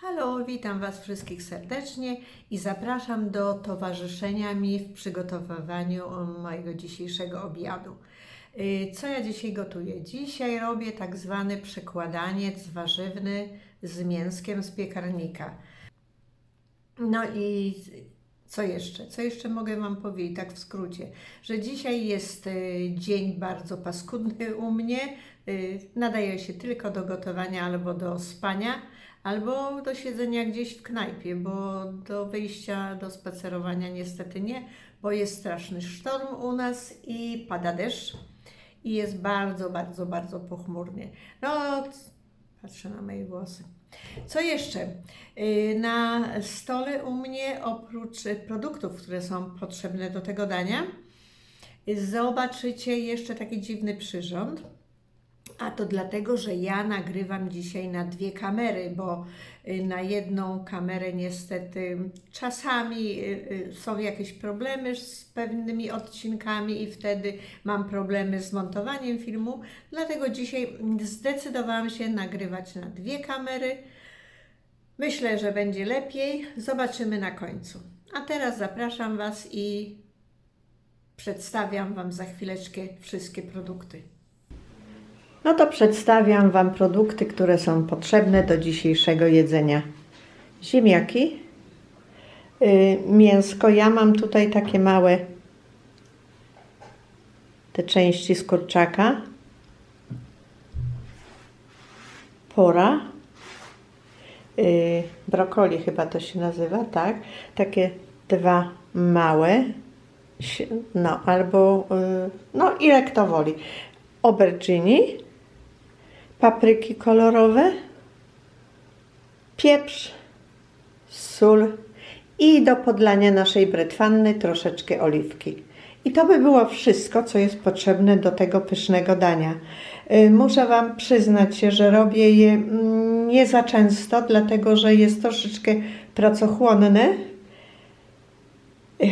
Halo, witam Was wszystkich serdecznie i zapraszam do towarzyszenia mi w przygotowywaniu mojego dzisiejszego obiadu. Y, Co ja dzisiaj gotuję? Dzisiaj robię tak zwany przekładaniec warzywny z mięskiem z piekarnika. No i co jeszcze? Co jeszcze mogę Wam powiedzieć, tak w skrócie? Że dzisiaj jest y, dzień bardzo paskudny u mnie. Y, nadaje się tylko do gotowania albo do spania, albo do siedzenia gdzieś w knajpie, bo do wyjścia, do spacerowania niestety nie, bo jest straszny sztorm u nas i pada deszcz i jest bardzo, bardzo, bardzo pochmurnie. No, patrzę na moje włosy. Co jeszcze? Y, Na stole u mnie oprócz produktów, które są potrzebne do tego dania, zobaczycie jeszcze taki dziwny przyrząd. A to dlatego, że ja nagrywam dzisiaj na dwie kamery, bo y, na jedną kamerę niestety czasami y, y, są jakieś problemy z pewnymi odcinkami i wtedy mam problemy z montowaniem filmu. Dlatego dzisiaj zdecydowałam się nagrywać na dwie kamery. Myślę, że będzie lepiej. Zobaczymy na końcu. A teraz zapraszam Was i przedstawiam Wam za chwileczkę wszystkie produkty. No to przedstawiam Wam produkty, które są potrzebne do dzisiejszego jedzenia. Ziemniaki, yy, mięsko. Ja mam tutaj takie małe te części z kurczaka. Pora. Yy, brokoli chyba to się nazywa, tak? Takie dwa małe. No, albo yy, no ile kto woli. Aubergine papryki kolorowe, pieprz, sól i do podlania naszej bretwanny troszeczkę oliwki. I to by było wszystko, co jest potrzebne do tego pysznego dania. Y, Muszę Wam przyznać się, że robię je mm, nie za często, dlatego że jest troszeczkę pracochłonne,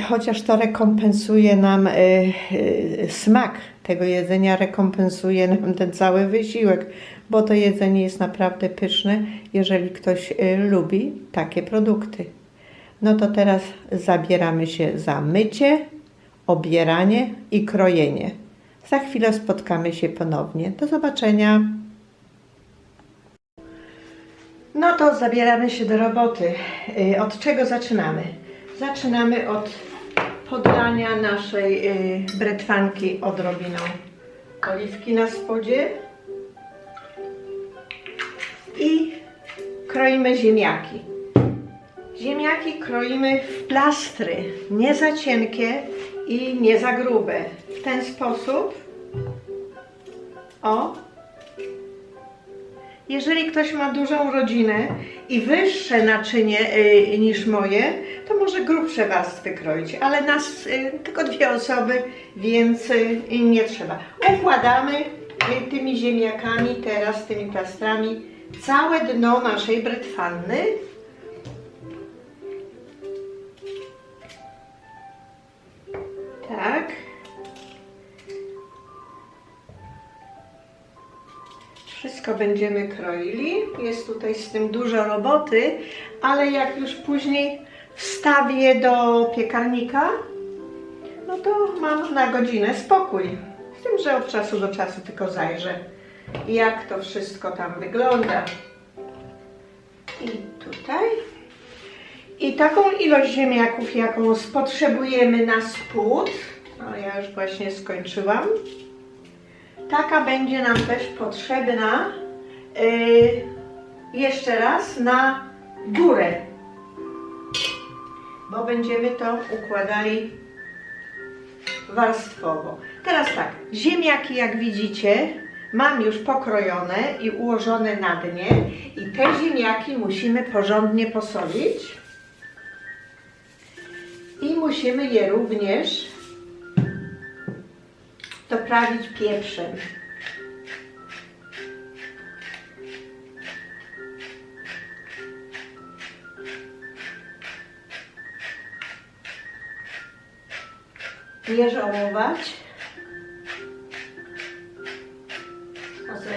chociaż to rekompensuje nam y, y, smak tego jedzenia, rekompensuje nam ten cały wysiłek, bo to jedzenie jest naprawdę pyszne, jeżeli ktoś y, lubi takie produkty. No to teraz zabieramy się za mycie, obieranie i krojenie. Za chwilę spotkamy się ponownie. Do zobaczenia. No to zabieramy się do roboty. Y, Od czego zaczynamy? Zaczynamy od podlania naszej y, bretwanki odrobiną oliwki na spodzie i kroimy ziemniaki. Ziemniaki kroimy w plastry, nie za cienkie i nie za grube. W ten sposób. O, jeżeli ktoś ma dużą rodzinę i wyższe naczynie y, niż moje, to może grubsze warstwy kroić, ale nas y, tylko dwie osoby, więc y, nie trzeba. Układamy y, tymi ziemniakami, teraz tymi plastrami, całe dno naszej brytwanny. Tak. Wszystko będziemy kroili. Jest tutaj z tym dużo roboty, ale jak już później wstawię do piekarnika, no to mam na godzinę spokój. Z tym, że od czasu do czasu tylko zajrzę, jak to wszystko tam wygląda. I tutaj. I taką ilość ziemniaków, jaką potrzebujemy na spód, no ja już właśnie skończyłam, taka będzie nam też potrzebna yy, jeszcze raz na górę, bo będziemy to układali warstwowo. Teraz tak, ziemniaki jak widzicie mam już pokrojone i ułożone na dnie i te ziemniaki musimy porządnie posolić i musimy je również doprawić pieprzem. Nie żałować.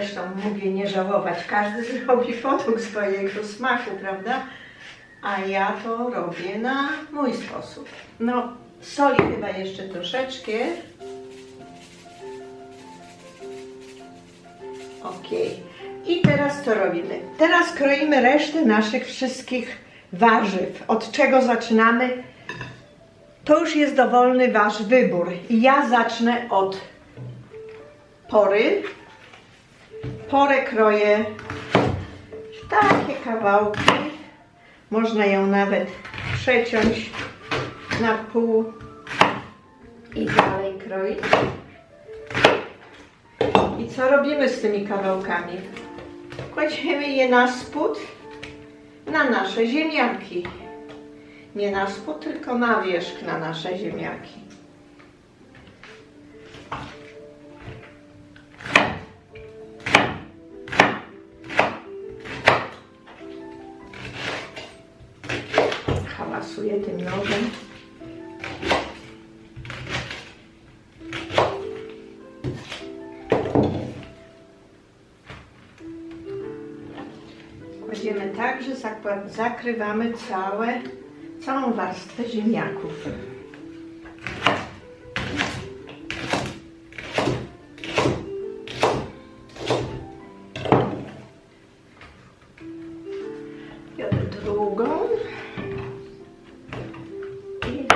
Zresztą mówię nie żałować. Każdy zrobi według swojego smaku, prawda? A ja to robię na mój sposób. No, soli chyba jeszcze troszeczkę. Ok. I teraz co robimy? Teraz kroimy resztę naszych wszystkich warzyw. Od czego zaczynamy? To już jest dowolny Wasz wybór. Ja zacznę od pory. Porę kroję w takie kawałki. Można ją nawet przeciąć na pół i dalej kroić. I co robimy z tymi kawałkami? Kładziemy je na spód na nasze ziemniaki. Nie na spód, tylko na wierzch na nasze ziemniaki. Hałasuję tym nożem. Kładziemy tak, że zakrywamy całe, całą warstwę ziemniaków.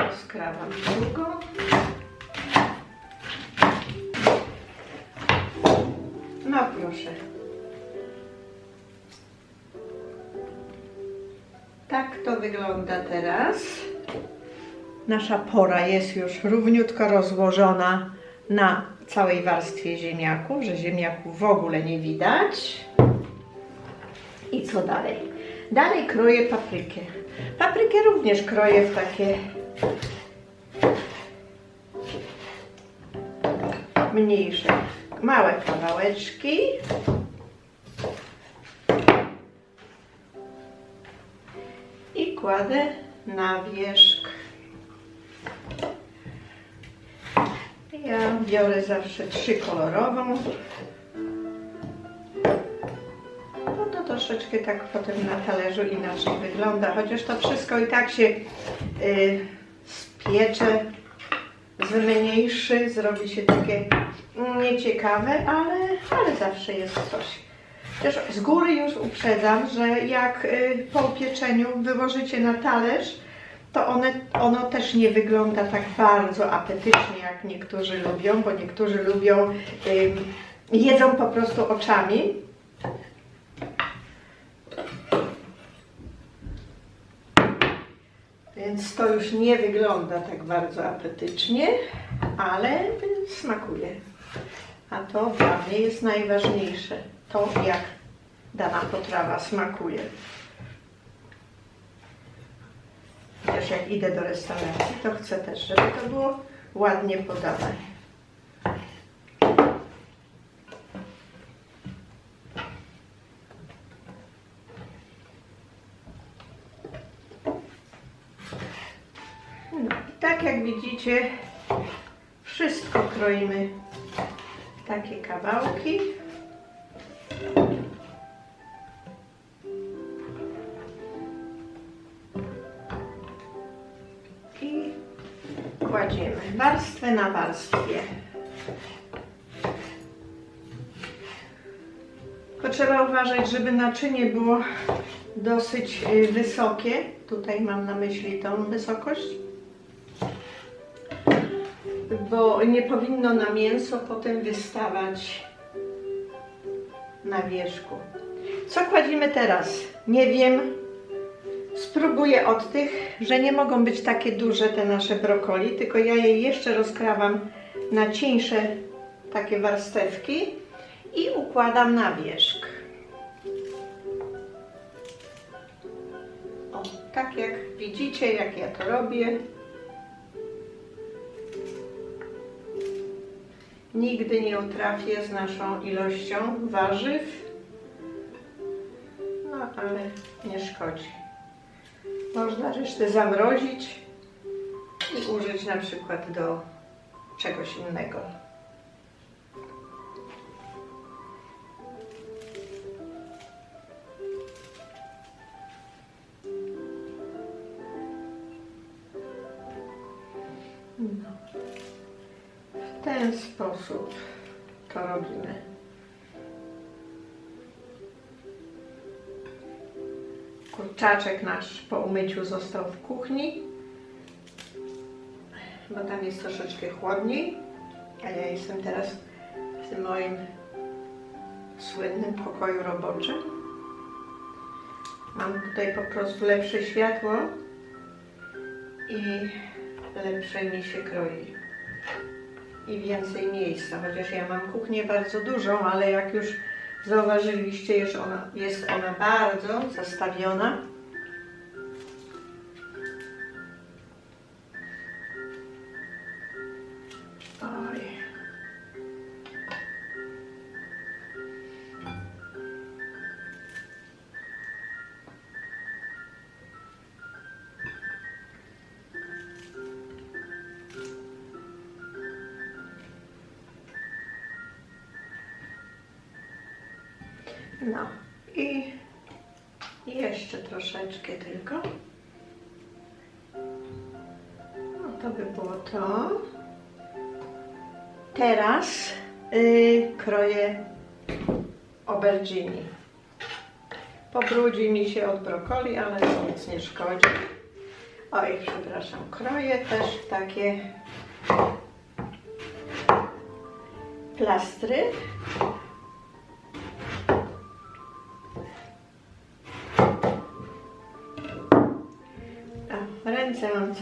I rozkrawam drugą. No proszę. Tak to wygląda teraz. Nasza pora jest już równiutko rozłożona na całej warstwie ziemniaków, że ziemniaków w ogóle nie widać. I co dalej? Dalej kroję paprykę. Paprykę również kroję w takie mniejsze, małe kawałeczki. i kładę na wierzch. Ja biorę zawsze trzykolorową. No to troszeczkę tak potem na talerzu inaczej wygląda, chociaż to wszystko i tak się y, spiecze, zmniejszy, zrobi się takie nieciekawe, ale, ale zawsze jest coś. Też z góry już uprzedzam, że jak y, po upieczeniu wyłożycie na talerz, to one, ono też nie wygląda tak bardzo apetycznie, jak niektórzy lubią, bo niektórzy lubią, jedzą po prostu oczami. Więc to już nie wygląda tak bardzo apetycznie, ale smakuje. A to dla mnie jest najważniejsze. To, jak dana potrawa smakuje. Też jak idę do restauracji, to chcę też, żeby to było ładnie podane. No i tak jak widzicie, wszystko kroimy w takie kawałki. I kładziemy warstwę na warstwie. Tylko trzeba uważać, żeby naczynie było dosyć y, wysokie. Tutaj mam na myśli tą wysokość. Bo nie powinno na mięso potem wystawać na wierzchu. Co kładziemy teraz? Nie wiem. Spróbuję od tych, że nie mogą być takie duże te nasze brokoli, tylko ja je jeszcze rozkrawam na cieńsze takie warstewki i układam na wierzch. O, tak jak widzicie, jak ja to robię. Nigdy nie utrafię z naszą ilością warzyw, no ale nie szkodzi. Można resztę zamrozić i użyć na przykład do czegoś innego. Ten sposób to robimy. Kurczaczek nasz po umyciu został w kuchni, bo tam jest troszeczkę chłodniej, a ja jestem teraz w tym moim słynnym pokoju roboczym. Mam tutaj po prostu lepsze światło i lepsze mi się kroi. I więcej miejsca, chociaż ja mam kuchnię bardzo dużą, ale jak już zauważyliście, jest ona, jest ona bardzo zastawiona. Troszeczkę tylko. No to by było to. Teraz y, kroję aubergine. Pobrudzi mi się od brokoli, ale to nic nie szkodzi. Oj, przepraszam, kroję też w takie plastry.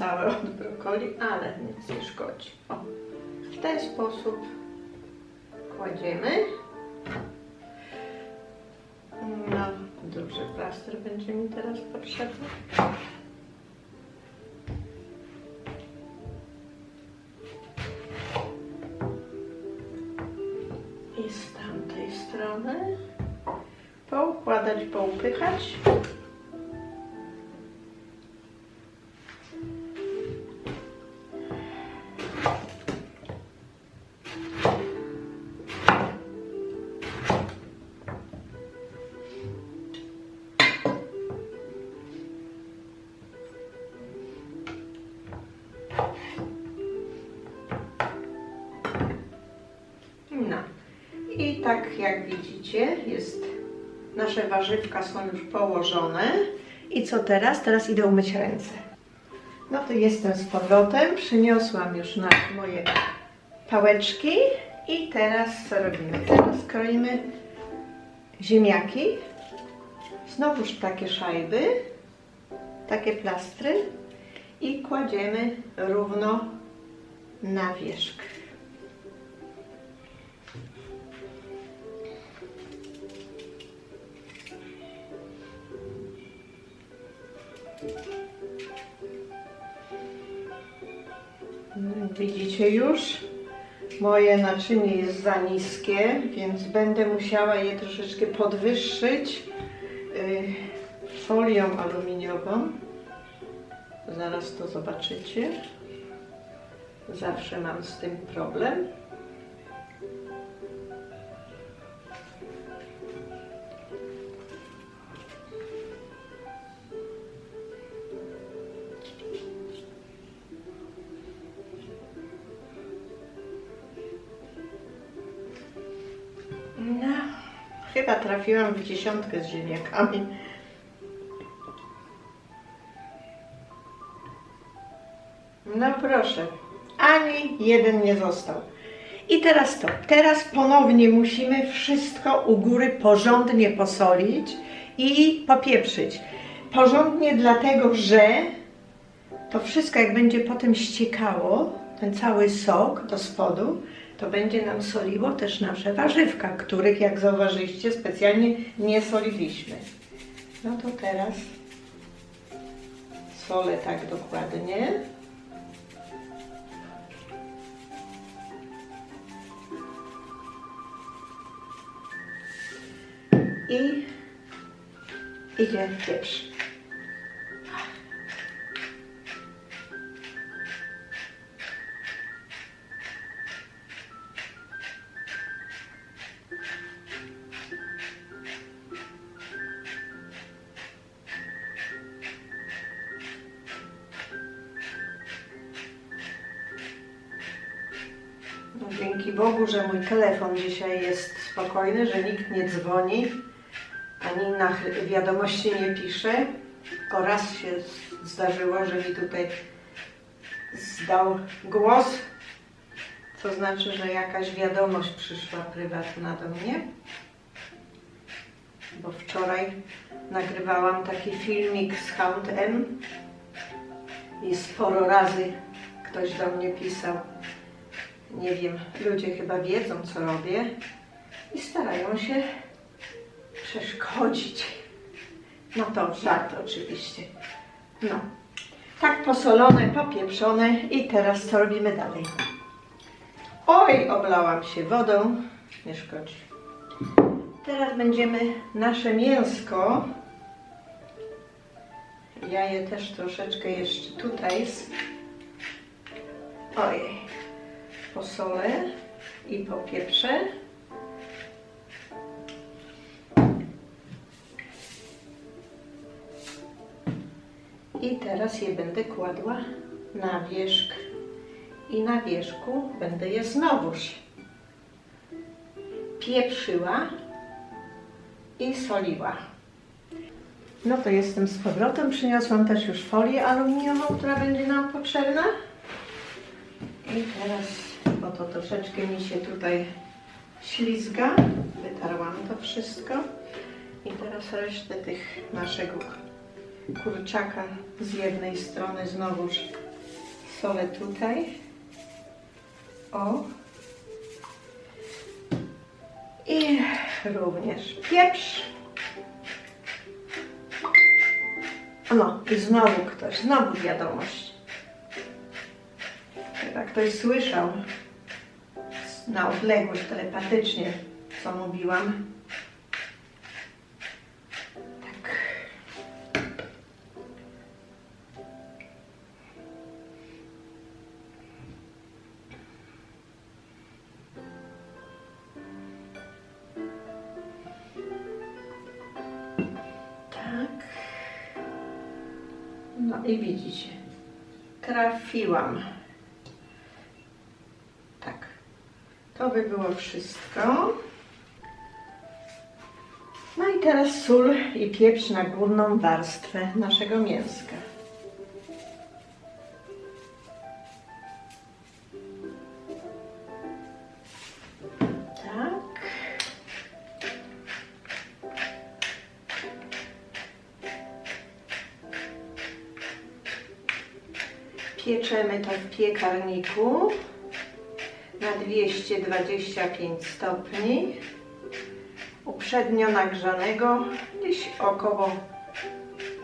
Całe od brokoli, ale nic nie szkodzi. O, w ten sposób kładziemy. No, duży plaster będzie mi teraz potrzebny. I z tamtej strony poukładać, poupychać. Tak jak widzicie, jest nasze warzywka są już położone. I co teraz? Teraz idę umyć ręce. No to jestem z powrotem. Przyniosłam już na moje pałeczki. I teraz co robimy? Teraz kroimy ziemniaki. Znowuż takie szajby, takie plastry i kładziemy równo na wierzch. Widzicie już? Moje naczynie jest za niskie, więc będę musiała je troszeczkę podwyższyć y, folią aluminiową. Zaraz to zobaczycie. Zawsze mam z tym problem. Chyba trafiłam w dziesiątkę z ziemniakami. No proszę, ani jeden nie został. I teraz to, teraz ponownie musimy wszystko u góry porządnie posolić i popieprzyć. Porządnie dlatego, że to wszystko jak będzie potem ściekało, ten cały sok do spodu, to będzie nam soliło też nasze warzywka, których jak zauważyliście specjalnie nie soliliśmy. No to teraz solę tak dokładnie. I idzie pieprz. Że nikt nie dzwoni, ani na wiadomości nie pisze. O raz się zdarzyło, że mi tutaj zdał głos, co znaczy, że jakaś wiadomość przyszła prywatna do mnie. Bo wczoraj nagrywałam taki filmik z Hound M i sporo razy ktoś do mnie pisał. Nie wiem, ludzie chyba wiedzą, co robię i starają się przeszkodzić. No to żart oczywiście. No, tak posolone, popieprzone i teraz co robimy dalej? Oj, oblałam się wodą, nie szkodzi. Teraz będziemy nasze mięsko. Ja je też troszeczkę jeszcze tutaj. Ojej. Posolę i popieprzę. I teraz je będę kładła na wierzch. I na wierzchu będę je znowuż pieprzyła i soliła. No to jestem z powrotem. Przyniosłam też już folię aluminiową, która będzie nam potrzebna. I teraz, bo to troszeczkę mi się tutaj ślizga, wytarłam to wszystko. I teraz resztę tych naszego kurczaka z jednej strony znowuż solę tutaj. O. I również pieprz. No i znowu ktoś, znowu wiadomość. Chyba ktoś słyszał na odległość telepatycznie, co mówiłam. No i widzicie, trafiłam. Tak. To by było wszystko. No i teraz sól i pieprz na górną warstwę naszego mięska. Pieczemy to w piekarniku na 225 stopni uprzednio nagrzanego gdzieś około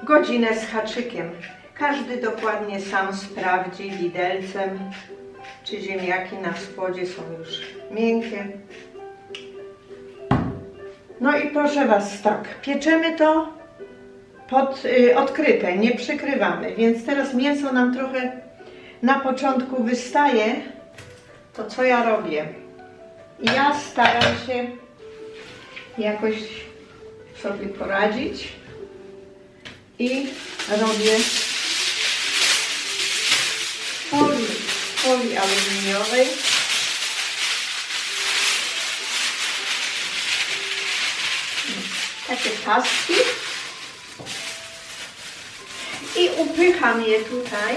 godzinę z haczykiem. Każdy dokładnie sam sprawdzi widelcem, czy ziemniaki na spodzie są już miękkie. No i proszę Was, tak, pieczemy to pod, y, odkryte, nie przykrywamy, więc teraz mięso nam trochę na początku wystaje. To co ja robię? Ja staram się jakoś sobie poradzić i robię folii, folii aluminiowej. Takie paski i upycham je tutaj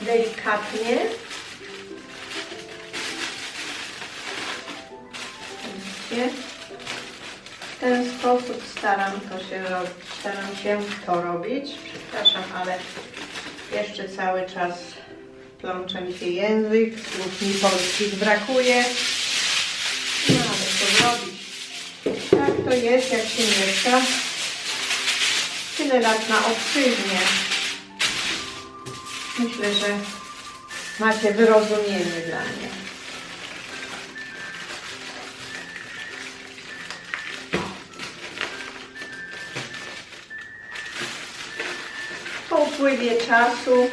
delikatnie. Widzicie? W ten sposób staram, to się staram się to robić. Przepraszam, ale jeszcze cały czas plącze mi się język, słów mi polskich brakuje. No ale co zrobić? Tak to jest, jak się mieszka tyle lat na obczyźnie. Myślę, że macie wyrozumienie dla mnie. Po upływie czasu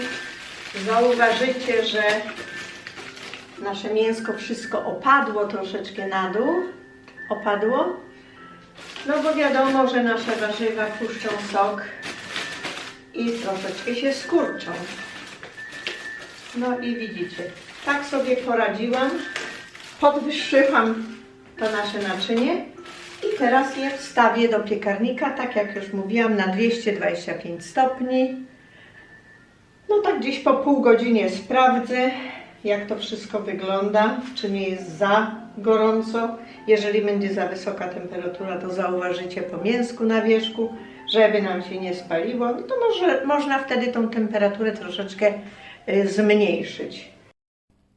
zauważycie, że nasze mięsko wszystko opadło troszeczkę na dół. Opadło. No bo wiadomo, że nasze warzywa puszczą sok i troszeczkę się skurczą. No i widzicie, tak sobie poradziłam. Podwyższyłam to nasze naczynie i teraz je wstawię do piekarnika, tak jak już mówiłam, na 225 stopni. No tak gdzieś po pół godzinie sprawdzę, jak to wszystko wygląda, czy nie jest za gorąco. Jeżeli będzie za wysoka temperatura, to zauważycie po mięsku na wierzchu, żeby nam się nie spaliło. No to może, można wtedy tą temperaturę troszeczkę zmniejszyć.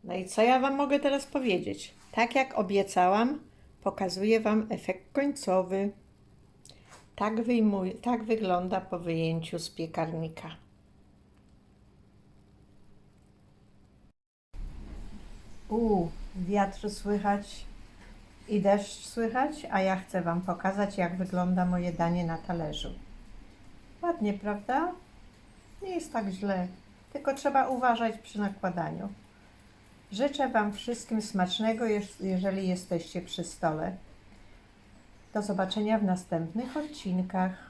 No i co ja Wam mogę teraz powiedzieć? Tak jak obiecałam, pokazuję Wam efekt końcowy. Tak, wyjmuję, tak wygląda po wyjęciu z piekarnika. U, wiatr słychać i deszcz słychać, a ja chcę Wam pokazać, jak wygląda moje danie na talerzu. Ładnie, prawda? Nie jest tak źle, tylko trzeba uważać przy nakładaniu. Życzę Wam wszystkim smacznego, jeż- jeżeli jesteście przy stole. Do zobaczenia w następnych odcinkach.